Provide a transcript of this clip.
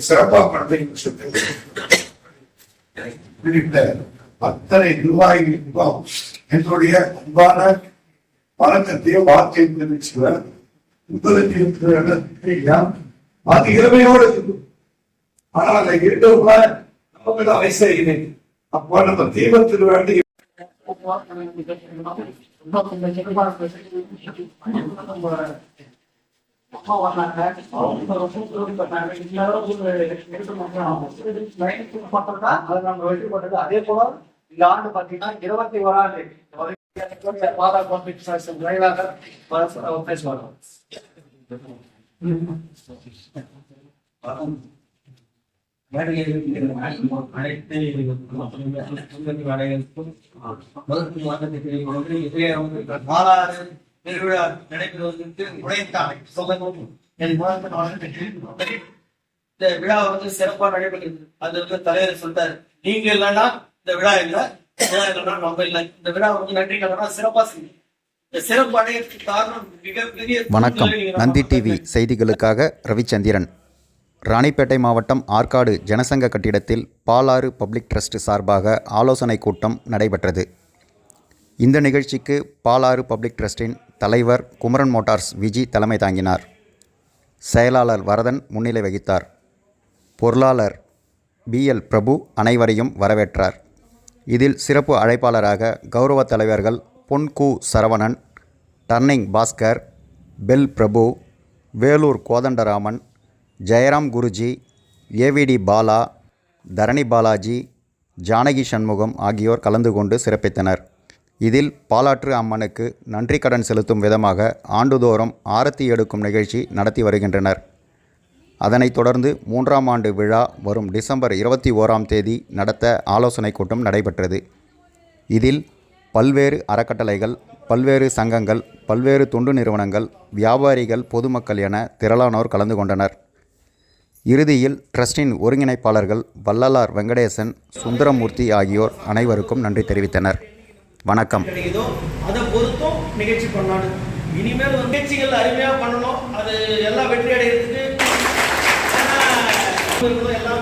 சிறப்பா பண்றீங்க சொல்லி அத்தனை நிர்வாகிகளுக்கும் என்னுடைய அன்பான வணக்கத்தையும் வார்த்தை தெரிவிச்சுவேன் உங்களுக்கு இருக்கிற அது இளமையோடு ஆனால் அதை இருக்கவங்க நமக்கு தான் வயசாகிறேன் அப்போ நம்ம தெய்வத்தில் வேண்டி அதே போல இந்த ஆண்டு பாத்தீங்கன்னா இருபத்தி ஓராண்டு மாதா காம்படிஷன் பேசுவாங்க இந்த விழா வந்து சிறப்பா நடைபெற்றது அது வந்து தலைவர் சொல்றாரு நீங்க இல்லைன்னா இந்த விழா இல்ல விழா இல்லைன்னா நம்ம இல்லை இந்த விழா வந்து நன்றி கடனா சிறப்பா செய்யும் காரணம் மிகப்பெரிய வணக்கம். நந்தி டிவி செய்திகளுக்காக ரவிச்சந்திரன். ராணிப்பேட்டை மாவட்டம் ஆற்காடு ஜனசங்க கட்டிடத்தில் பாலாறு பப்ளிக் ட்ரஸ்ட் சார்பாக ஆலோசனை கூட்டம் நடைபெற்றது. இந்த நிகழ்ச்சிக்கு பாலாறு பப்ளிக் ட்ரஸ்டின் தலைவர் குமரன் மோட்டார்ஸ் விஜி தலைமை தாங்கினார். செயலாளர் வரதன் முன்னிலை வகித்தார். பொருளாளர் பிஎல் பிரபு அனைவரையும் வரவேற்றார். இதில் சிறப்பு அழைப்பாளராக கௌரவ தலைவர்கள் Pon Ku. Saravanan turning Bhaskar BHEL Prabhu Vellore Kothandaraman Jayaram Guruji AVT Bala Dharani Balaji Janaki Shanmugam ஆகியோர் கலந்து கொண்டு சிறப்பித்தனர். இதில் பாலாற்று அம்மனுக்கு நன்றி கடன் செலுத்தும் விதமாக ஆண்டுதோறும் ஆரத்தி எடுக்கும் நிகழ்ச்சி நடத்தி வருகின்றனர். அதனைத் தொடர்ந்து மூன்றாம் ஆண்டு விழா வரும் டிசம்பர் இருபத்தி ஓராம் தேதி நடத்த ஆலோசனை கூட்டம் நடைபெற்றது. இதில் பல்வேறு அறக்கட்டளைகள் பல்வேறு சங்கங்கள் பல்வேறு தொண்டு நிறுவனங்கள் வியாபாரிகள் பொதுமக்கள் என திரளானோர் கலந்து கொண்டனர். இறுதியில் ட்ரஸ்டின் ஒருங்கிணைப்பாளர்கள் வள்ளலார் வெங்கடேசன் சுந்தரமூர்த்தி ஆகியோர் அனைவருக்கும் நன்றி தெரிவித்தனர். வணக்கம். கிடைக்குதோ அதை பொறுத்தும் நிகழ்ச்சி பண்ணணும் இனிமேல் நிகழ்ச்சிகள் அருமையா பண்ணணும். அது எல்லாம் வெற்றி அடைகிறதுக்கு எல்லாம்